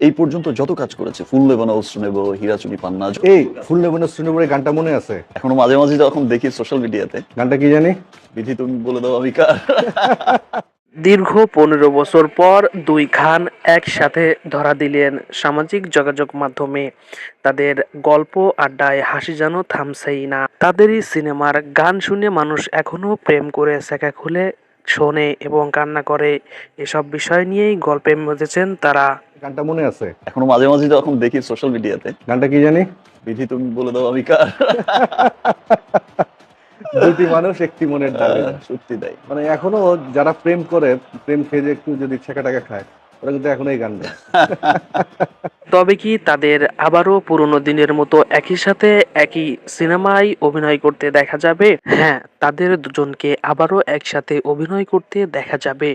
এই পর্যন্ত যত কাজ করেছে ফুল নেব না অস্ত্র নেব হীরাচুনি পান্না এই ফুল নেবনের শ্রীনগরের গানটা মনে আছে? এখনও মাঝে মাঝে যখন দেখি সোশ্যাল মিডিয়াতে গানটা কি জানি? বিধি তুমি বলে দাও আমি কার দীর্ঘ পনেরো বছর পর দুই খান একসাথে ধরা দিলেন সামাজিক যোগাযোগ মাধ্যমে। তাদের গল্প আড্ডায় হাসি যেন থামছেই না। তাদেরই সিনেমার গান শুনে মানুষ এখনও প্রেম করে সেকা খুলে শোনে এবং কান্না করে। এসব বিষয় নিয়েই গল্পে মেতেছেন তারা। গানটা মনে আছে? এখনও মাঝে মাঝে যখন দেখি সোশ্যাল মিডিয়াতে গানটা কি জানি? বিধি তুমি বলে দাও আমি কার? দুটি মানুষ একটি মনের দাবি। সত্যি তাই। মানে এখনও যারা প্রেম করে প্রেম খেয়ে যে একটু যদি ছেঁকা টাকা খায় ওরা কিন্তু এখনও এই গান তবে কি তাদের আবারও পুরনো দিনের মতো একই সাথে একই সিনেমায় অভিনয় করতে দেখা যাবে? হ্যাঁ তাদের দুজনকে আবারও একসাথে অভিনয় করতে দেখা যাবে।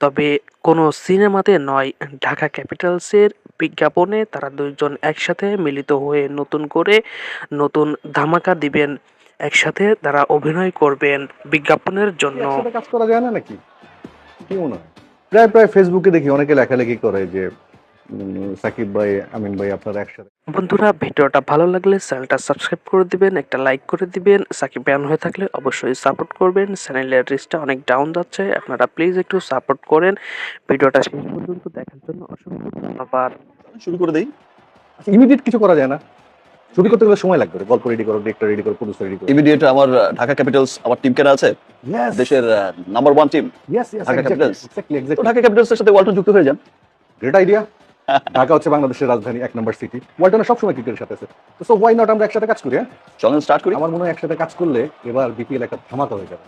তবে কোনো সিনেমাতে নয় ঢাকা ক্যাপিটালসের বিজ্ঞাপনে তারা দুজন একসাথে মিলিত হয়ে নতুন করে নতুন ধামাকা দিবেন। একসাথে তারা অভিনয় করবেন বিজ্ঞাপনের জন্য। কাজ করা যায় না নাকি? কি মনে হয়? প্রায় প্রায় ফেসবুকে দেখি অনেকে লেখালেখি করে যে সাকিব ভাই আমিন ভাই আপনারা একসাথে। বন্ধুরা ভিডিওটা ভালো লাগলে চ্যানেলটা সাবস্ক্রাইব করে দিবেন একটা লাইক করে দিবেন। সাকিব ব্যান হয়ে থাকলে অবশ্যই সাপোর্ট করবেন। চ্যানেলের রিচটা অনেক ডাউন যাচ্ছে আপনারা প্লিজ একটু সাপোর্ট করেন। ভিডিওটা শেষ পর্যন্ত দেখার জন্য অসংখ্য ধন্যবাদ। শুরু করে দেই। ইমিডিয়েট কিছু করা যায় না। ছবি করতে গেলে সময় লাগবে গল্প রেডি করো ডিরেক্টর রেডি করো প্রডিউসার রেডি করো। ইমিডিয়েট আমার ঢাকা ক্যাপিটালস আমার টিম কেনা আছে? দেশের number one team Dhaka Capitals এর তো ঢাকা ক্যাপিটালসের সাথে ওয়ালটন যুক্ত হয়ে যান। গ্রেট আইডিয়া ঢাকা হচ্ছে বাংলাদেশের রাজধানী এক নম্বর সিটি ওয়ালটনের সবসময় ক্রিকেটের সাথে আছে। তো সো ওয়াই নট আমরা একসাথে কাজ করি হ্যাঁ? চলেন স্টার্ট করি। আমার মনে হয় একসাথে কাজ করলে এবার বিপিএল একটা ধামাকা হয়ে যাবে।